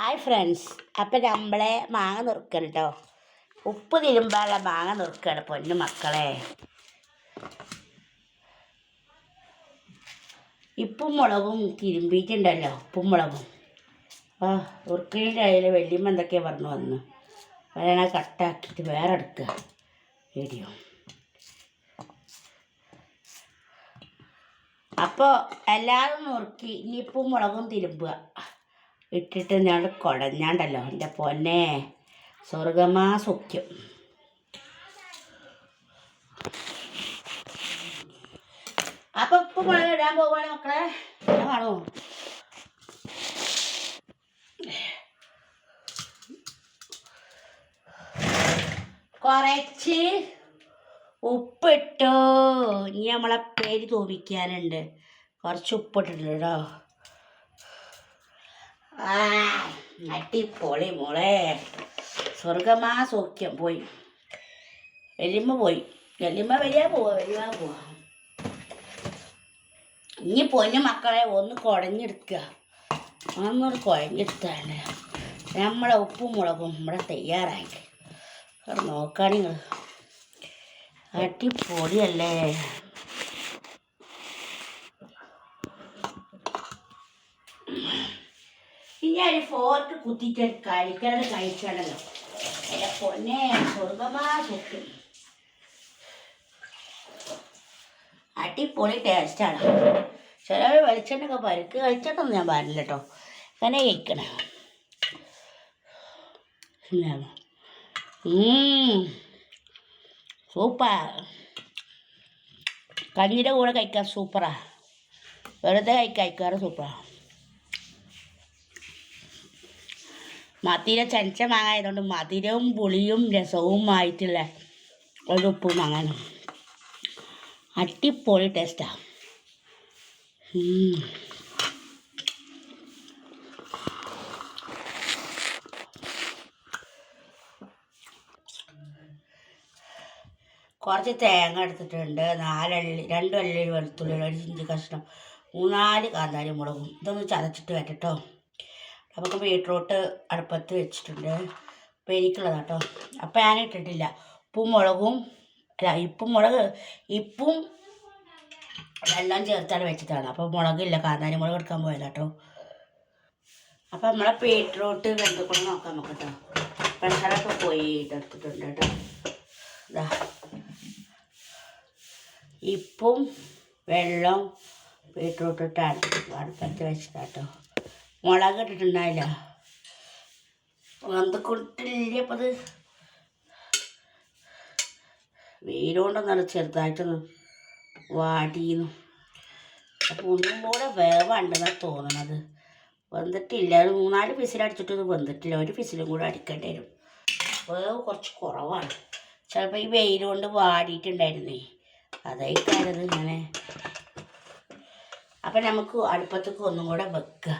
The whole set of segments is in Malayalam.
ഹായ് ഫ്രണ്ട്സ് അപ്പം നമ്മളെ മാങ്ങ നുറുക്കണം കേട്ടോ ഉപ്പ് തിരുമ്പാനുള്ള മാങ്ങ നുറുക്കണം പൊന്നു മക്കളെ. ഇപ്പും മുളകും തിരുമ്പിയിട്ടുണ്ടല്ലോ ഉപ്പും മുളകും. ആ ഉറുക്കിന്റെ അതിൽ വലിയമ്മ എന്തൊക്കെയാണ് പറഞ്ഞു വന്നു? വേണ കട്ടാക്കിയിട്ട് വേറെ എടുക്കുക വീഡിയോ. അപ്പോൾ എല്ലാവരും നുറുക്കി ഇനി ഉപ്പും മുളകും തിരുമ്പുക. ഇട്ടിട്ട് ഞാൻ കുടഞ്ഞാണ്ടല്ലോ എന്റെ പൊന്നെ. സ്വർഗമാ സുഖ്യം. അപ്പൊ ഇപ്പൊ മുളക് ഇടാൻ പോവാണ് മക്കളെ. കാണോ? കൊറച്ച് ഉപ്പിട്ടു. ഇനി നമ്മളെ പേര് തോപിക്കാനുണ്ട്. കുറച്ച് ഉപ്പിട്ടിട്ടുണ്ട് കേട്ടോ. അടിപൊളി മോളെ. സ്വർഗമാ സൗഖ്യം. പോയി. വലിയമ്മ പോയി. വലിയമ്മ വരിക പോവാ വരിക പോവാ. ഇനി പൊന്നു മക്കളെ ഒന്ന് കുഴഞ്ഞെടുക്കുക. ഒന്നൊരു കുഴഞ്ഞെടുത്താണ് നമ്മളെ ഉപ്പും മുളകും ഇവിടെ തയ്യാറായി നോക്കാൻ നിങ്ങൾ അടിപൊളിയല്ലേ? ഇനി ഒരു ഫോർക്ക് കുത്തിയിട്ട് കഴിക്കണത് കഴിക്കണല്ലോ എന്റെ പൊന്നെ സ്വർഗമാ സുഖം അടിപൊളി ടേസ്റ്റാണ് ചിലർ വെളിച്ചെണ്ണൊക്കെ പരുക്ക് കഴിച്ചിട്ടൊന്നും ഞാൻ പാടില്ല കേട്ടോ അങ്ങനെ കഴിക്കണേ സൂപ്പർ. കഞ്ഞിയുടെ കൂടെ കഴിക്കാൻ സൂപ്പറാ. വെറുതെ കഴിക്കാൻ കഴിക്കാറ് സൂപ്പറാ. മധുര ചനച്ച മാങ്ങ ആയതുകൊണ്ട് മധുരവും പുളിയും രസവും ആയിട്ടുള്ള ഒരു ഉപ്പ് മാങ്ങാനും അടിപൊളി ടേസ്റ്റാ കുറച്ച് തേങ്ങ എടുത്തിട്ടുണ്ട്. നാലള്ളി രണ്ട് അല്ലി വെളുത്തുള്ളി ഒരു ഇഞ്ചി കഷ്ണം മൂന്നാൽ കാന്താരി മുളകും. ഇതൊന്ന് ചതച്ചിട്ട് വരട്ടോ. നമുക്ക് ബീട്രൂട്ട് അടുപ്പത്ത് വെച്ചിട്ടുണ്ട്. ഉപ്പേരിക്കുള്ളതാണ് കേട്ടോ അപ്പം ഞാൻ ഇട്ടിട്ടില്ല ഉപ്പും മുളകും അല്ല ഇപ്പും മുളക് ഇപ്പും വെള്ളം ചേർത്താണ് വെച്ചതാണ്. അപ്പോൾ മുളകില്ല കാന്താരി മുളക് എടുക്കാൻ പോയതാ കേട്ടോ അപ്പം നമ്മളെ ബീട്രൂട്ട് വെന്തുകൊണ്ട് നോക്കാം നമുക്ക് കേട്ടോ പ്രഷറൊക്കെ പോയി എടുത്തിട്ടുണ്ട് കേട്ടോ. ഇതാ ഇപ്പും വെള്ളം ബീട്രൂട്ടിട്ടാണ് അടുപ്പത്ത് വെച്ചതാട്ടോ. മുളക് ഇട്ടിട്ടുണ്ടായില്ല വന്നിട്ടില്ല അപ്പം അത് വെയിലുകൊണ്ടൊന്നല്ല ചെറുതായിട്ടൊന്ന് വാടിയിരുന്നു അപ്പോൾ ഒന്നും കൂടെ വേവാണ്ടെന്നാണ് തോന്നണത്. വന്നിട്ടില്ല. ഒരു മൂന്നാൽ പിസിലടിച്ചിട്ടൊന്നും വന്നിട്ടില്ല. ഒരു പിസിലും കൂടെ അടിക്കേണ്ടി വരും. വേവ് കുറച്ച് കുറവാണ്. ചിലപ്പോൾ ഈ വെയിൽ കൊണ്ട് വാടിയിട്ടുണ്ടായിരുന്നേ അതായിക്കാരത് ഇങ്ങനെ അപ്പം നമുക്ക് അടുപ്പത്തേക്ക് ഒന്നും കൂടെ വെക്കുക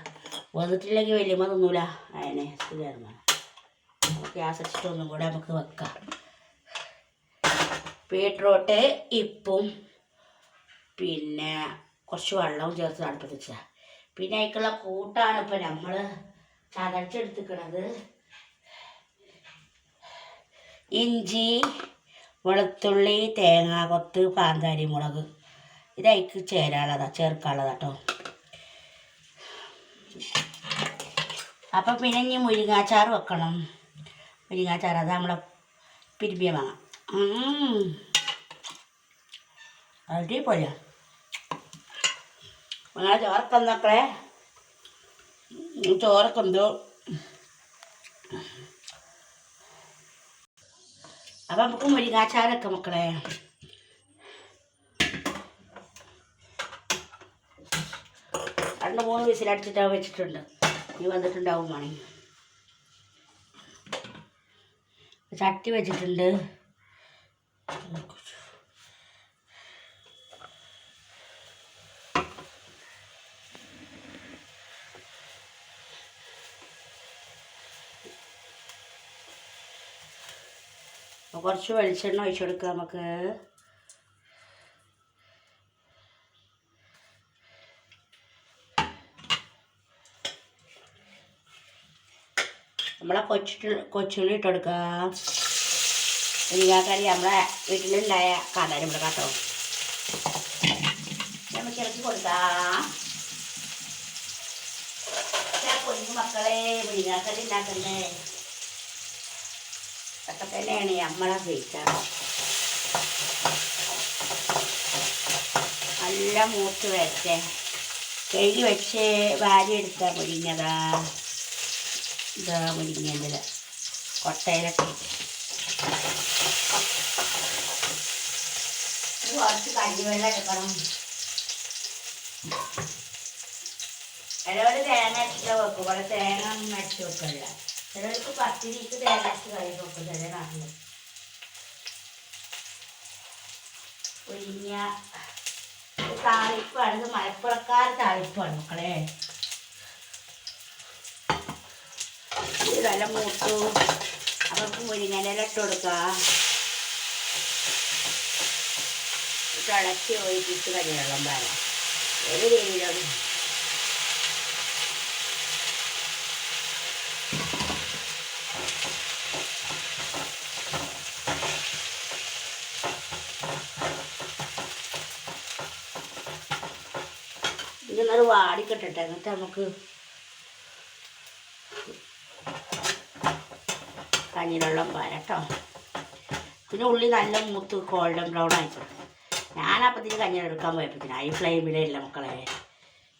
വന്നിട്ടില്ലെങ്കിൽ വലിയ തിന്നൂല അതിനെ സുഖമാണ് ഗ്യാസ് വെച്ചിട്ട് ഒന്നും കൂടെ നമുക്ക് വെക്കാം. ബീട്രൂട്ട് ഇപ്പും പിന്നെ കുറച്ച് വെള്ളവും ചേർത്ത് അടുപ്പത്ത് വെച്ചാൽ പിന്നെ അതിക്കുള്ള കൂട്ടാണ് ഇപ്പം നമ്മൾ ചതച്ചെടുത്തിക്കണത്. ഇഞ്ചി വെളുത്തുള്ളി തേങ്ങാ കൊത്ത് കാന്താരി മുളക് ഇതയക്ക് ചേരാനുള്ളതാണ് ചേർക്കാനുള്ളതാട്ടോ അപ്പം പിന്നെ ഇനി മുരിങ്ങാച്ചാർ വെക്കണം. മുരിങ്ങാച്ചാർ അത് നമ്മളെ പിരിമ്പിയ വാങ്ങാം അടിപൊളിയാ. നിങ്ങളെ ചോറൊക്കെ എന്നൊക്കെ അപ്പം നമുക്ക് മുരിങ്ങാച്ചാരൊക്കെ മക്കളെ. രണ്ട് മൂന്ന് വിസിലടിച്ചിട്ട് വെച്ചിട്ടുണ്ട്. ഇനി വന്നിട്ടുണ്ടാവും മണി. ചട്ടി വെച്ചിട്ടുണ്ട്. കുറച്ച് വെളിച്ചെണ്ണ ഒഴിച്ചു കൊടുക്കുക നമുക്ക്. നമ്മളെ കൊച്ചിട്ട് കൊച്ചുള്ളി ഇട്ട് കൊടുക്കാം. മുരിങ്ങാക്കറി നമ്മളെ വീട്ടിലുണ്ടായ കാന്താരി മുളക് കേട്ടോ നമുക്ക് ഇറക്കി കൊടുക്കാം. കുഞ്ഞു മക്കളെ മുരിങ്ങാക്കറി ഉണ്ടാക്കണ്ടേ ഒക്കെ തന്നെയാണ് നമ്മളെ ഉപയോഗിക്കാറ് നല്ല മൂത്ത് വരട്ടെ. കഴുകി വെച്ച് വാരി എടുത്താൽ മുരിങ്ങതാ ഇതാ മുരിങ്ങേന്റെ കൊട്ടയിലൊക്കെ കുറച്ച് കഞ്ഞിവെള്ളം എടുക്കണം ചിലവർ തേങ്ങ അടിച്ചാൽ വെക്കും. ഇവിടെ തേങ്ങ ഒന്നും അരച്ച് വെക്കില്ല. ചിലർക്ക് പത്തിരിക്ക് തേങ്ങ അടിച്ച് കറി വെക്കും ചില നാട്ടിൽ ഒരിഞ്ഞ താളിപ്പാണ്. മലപ്പുറക്കാർ താളിപ്പാണ് മക്കളെ. നല്ല മൂത്തു. അവർക്ക് മുരിങ്ങനില ഇട്ട് കൊടുക്കുക തിളച്ച് ഒഴിപ്പിച്ച് കഞ്ഞിവെള്ളം പാരാം. ഒരു രീതിയിലും. ഇതൊന്നത് വാടിക്കിട്ടെ എന്നിട്ട് നമുക്ക് കഞ്ഞിവെള്ളം വരട്ടോ പിന്നെ ഉള്ളി നല്ല മൂത്ത് ഗോൾഡൻ ബ്രൗൺ ആയിട്ട് ഞാനപ്പത്തിന് കഞ്ഞി എടുക്കാൻ പോയപ്പത്തിന് ഹൈ ഫ്ലെയിമിലല്ല മക്കളെ.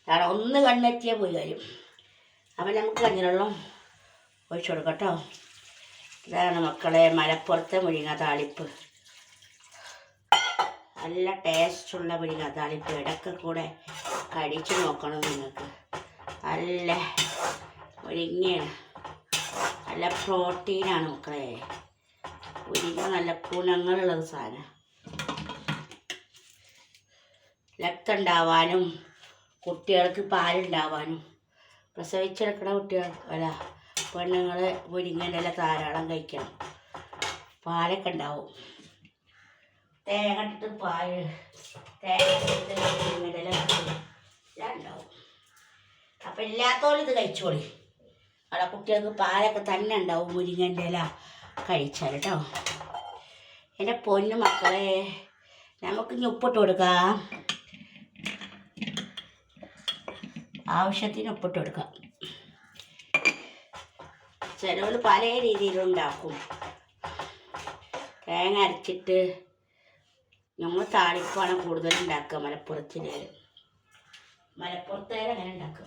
കാരണം ഒന്ന് കണ്ണെത്തിയാൽ പോയി കാര്യം. അപ്പം നമുക്ക് കഞ്ഞിവെള്ളം ഒഴിച്ചു കൊടുക്കട്ടോ ഇതാണ് മക്കളെ മലപ്പുറത്തെ മുരിങ്ങ താളിപ്പ്. നല്ല ടേസ്റ്റുള്ള മുരിങ്ങ താളിപ്പ്. ഇടയ്ക്ക് കൂടെ കടിച്ചു നോക്കണം നിങ്ങൾക്ക്. നല്ല മുരിങ്ങയാണ്. നല്ല പ്രോട്ടീനാണ് മക്കളെ. മുരിങ്ങ നല്ല ഗുണങ്ങളുള്ളത് സാധനം. ലക്കുണ്ടാവാനും കുട്ടികൾക്ക് പാലുണ്ടാവാനും പ്രസവിച്ചെടുക്കുന്ന കുട്ടികൾ അല്ല പെണ്ണുങ്ങൾ മുരിങ്ങന്റെ ധാരാളം കഴിക്കണം. പാലൊക്കെ ഉണ്ടാവും. തേങ്ങ ഇട്ടിട്ട് പാൽ തേങ്ങ ഇട്ടിട്ട് ഉണ്ടാവും. അപ്പം ഇല്ലാത്തോളം ഇത് കഴിച്ചോളി. അവിടെ കുട്ടികൾക്ക് പാലൊക്കെ തന്നെ ഉണ്ടാവും മുരിങ്ങന്റെ ഇല കഴിച്ചാൽ കേട്ടോ എന്റെ പൊന്നു മക്കളെ നമുക്ക് ഇനി ഉപ്പിട്ട് കൊടുക്കാം. ആവശ്യത്തിന് ഉപ്പിട്ട് കൊടുക്കാം. ചിലവർ പല രീതിയിലുണ്ടാക്കും തേങ്ങ അരച്ചിട്ട് നമ്മൾ താളിപ്പാണ് കൂടുതൽ ഉണ്ടാക്കുക മലപ്പുറത്തിൽ മലപ്പുറത്തേര് അങ്ങനെ ഉണ്ടാക്കുക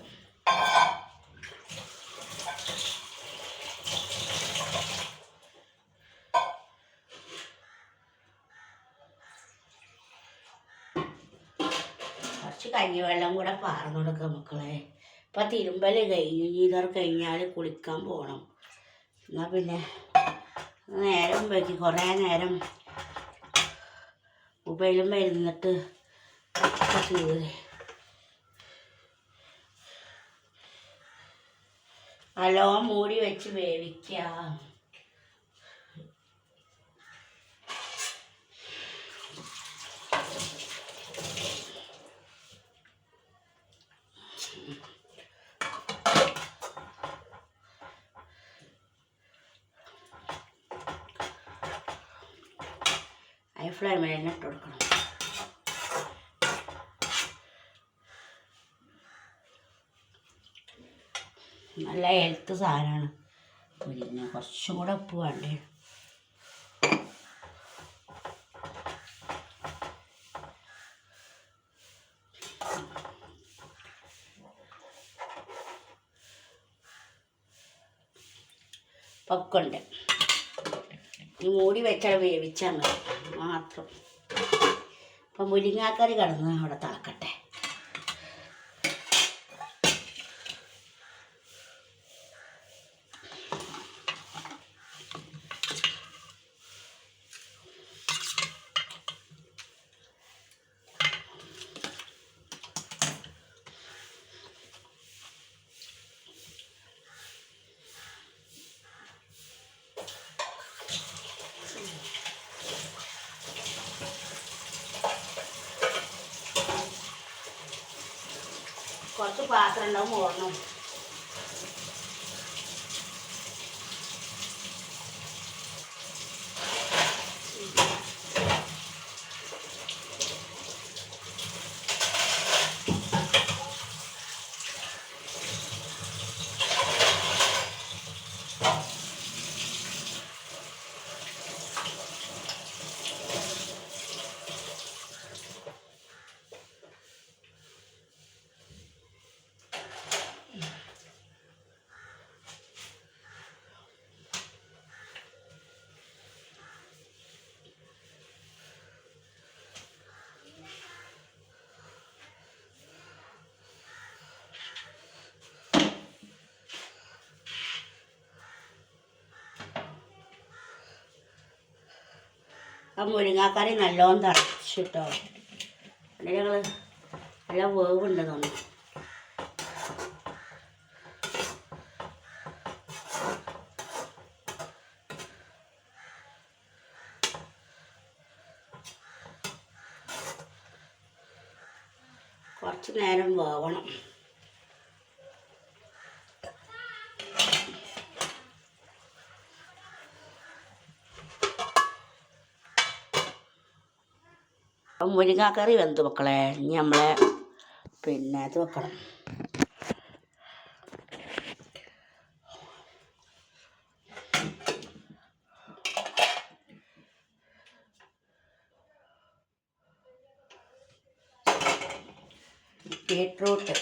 കുറച്ച് കഞ്ഞിവെള്ളം കൂടെ പാർന്നു കൊടുക്കുക മക്കളെ. ഇപ്പം തിരുമ്പൽ കഴിഞ്ഞു ഇതർ കഴിഞ്ഞാൽ കുളിക്കാൻ പോകണം എന്നാൽ പിന്നെ നേരം വൈകി കുറേ നേരം മൊബൈലും വരുന്നിട്ട് ഒക്കെ ചെയ്ത്. നല്ലോ മൂടി വെച്ച് വേവിക്കുക ഹൈ ഫ്ലെയിമിൽ തന്നെ ഇട്ട് കൊടുക്കണം. നല്ല ഹെൽത്ത് സാധനമാണ് പിന്നെ കുറച്ചും കൂടെ ഉപ്പ് വേണ്ടേ? പൊക്കുണ്ട് മൂടി വെച്ചാൽ വേവിച്ചാൽ മതി. മാത്രം. അപ്പം മുരിങ്ങാക്കറി കിടന്ന് അവിടെ തിളക്കട്ടെ കുറച്ച് പാത്രം ഉണ്ടാവും ഓടണം ആ മുരിങ്ങാക്കറി നല്ലോണം തറച്ചിട്ടോ എന്നിട്ട് ഞങ്ങൾ നല്ല വേവുണ്ട് തോന്നുന്നു. കുറച്ച് നേരം വേവണം. അപ്പം മുരിങ്ങാക്കറി വെന്ത് മക്കളെ ഇനി നമ്മളെ പിന്നെ അത് വെക്കണം. ബീട്രൂട്ട്.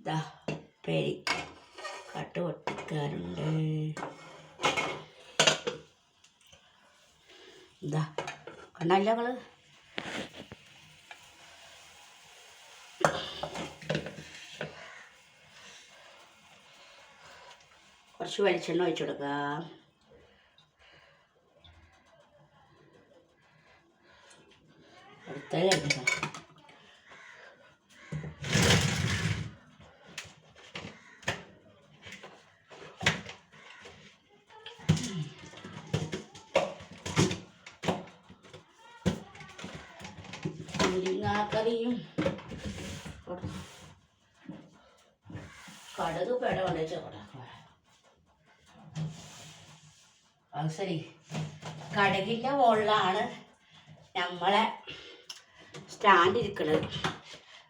ഇതാ പേരി കട്ട് പൊട്ടിക്കാറുണ്ട്. ഇതാ കണ്ടല്ല ഞങ്ങൾ കുറച്ച് വെളിച്ചെണ്ണ ഒഴിച്ചു കൊടുക്കാം അടുത്തല്ലേ മുരിങ്ങാക്കറിയും കടുക് പെട കൊണ്ട് ചോടാ കടകിന്റെ മുകളിലാണ് നമ്മളെ സ്റ്റാൻഡ് ഇരിക്കുന്നത്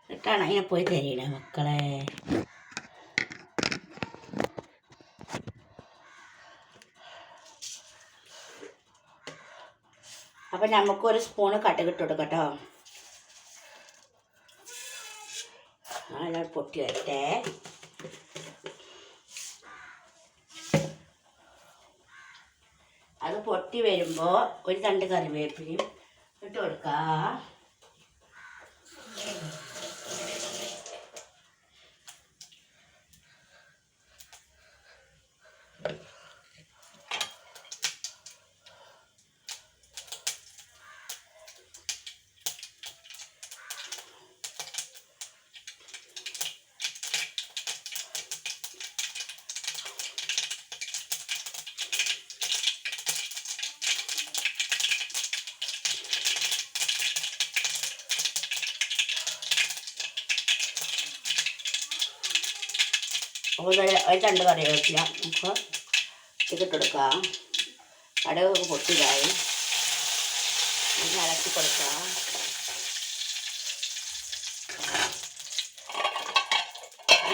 എന്നിട്ടാണ് അതിനെ പോയി തരീണേ മക്കളെ. അപ്പം നമുക്കൊരു സ്പൂണ് കട്ടകിട്ട് കൊടുക്കട്ടോ കൊടുക്കാം കേട്ടോ. നല്ല പൊട്ടി വരട്ടെ പൊട്ടി വരുമ്പോൾ ഒരു തണ്ട് കറിവേപ്പിലയും ഇട്ട് കൊടുക്കാം. അപ്പോൾ ഒരു തണ്ട് കറിവേപ്പില നമുക്ക് ഇതിട്ട് കൊടുക്കാം കടുക് പൊട്ടിയതായി. ഇളക്കി കൊടുക്കാം.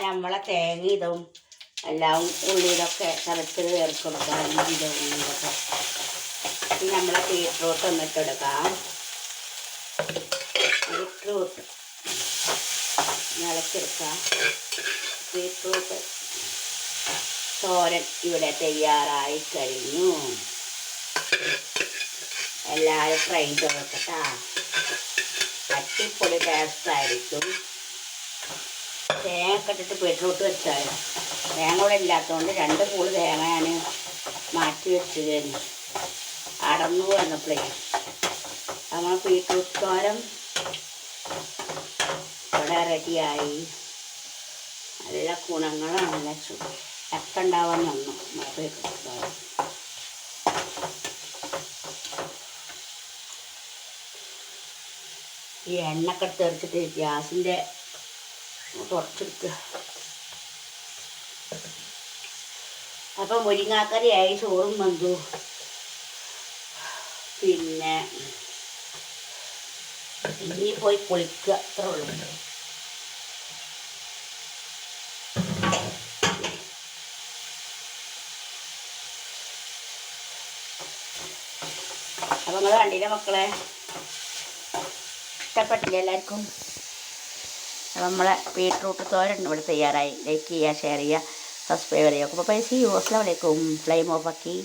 നമ്മളെ തേങ്ങ ഇതും എല്ലാം ഉള്ളിയിലൊക്കെ ചതച്ചത് ചേർത്ത് കൊടുക്കാം. ഇഞ്ചിയുടെ ഉള്ളിയിലൊക്കെ. നമ്മളെ ബീട്രൂട്ട് ഒന്നിട്ട് എടുക്കാം ബീട്രൂട്ട് ഇളക്കിയെടുക്കാം. ബീട്രൂട്ട് തോരൻ ഇവിടെ തയ്യാറായി കഴിഞ്ഞു. എല്ലാവരും ഫ്രൈ ചെയ്ത് അട്ടിപ്പൊടി ടേസ്റ്റ് ടേസ്റ്റായിരിക്കും തേങ്ങ ഇട്ടിട്ട് ബീട്രൂട്ട് വെച്ചാൽ തേങ്ങ ഇവിടെ ഇല്ലാത്തതുകൊണ്ട് രണ്ട് പൂൾ തേങ്ങ ഞാൻ മാറ്റി വെച്ചതായിരുന്നു. അടന്നു വന്നപ്പോഴേ നമ്മൾ ബീട്രൂട്ട് തോരം ഇവിടെ റെഡിയായി നല്ല ഗുണങ്ങളാണ് നല്ല ചക്ക ഉണ്ടാവാൻ വന്നു. ബീട്രൂട്ട് ഈ എണ്ണക്കെ തെറിച്ചിട്ട് ഗ്യാസിന്റെ തുറച്ചെടുക്കുക അപ്പം മുരിങ്ങാക്കറിയായി ചോറും വന്നു പിന്നെ ഇനി പോയി കുളിക്കുക അത്രേ നിങ്ങൾ കണ്ടില്ലേ മക്കളെ? ഇഷ്ടപ്പെട്ടില്ല എല്ലാവർക്കും? നമ്മളെ ബീട്രൂട്ട് തോരൻ ഇവിടെ തയ്യാറായി. ലൈക്ക് ചെയ്യുക ഷെയർ ചെയ്യുക സബ്സ്ക്രൈബ് ചെയ്യുക. അപ്പോൾ പൈസ യു അസ്ലാം വലൈക്കും ഫ്ലൈം ഓഫ് ആക്കി.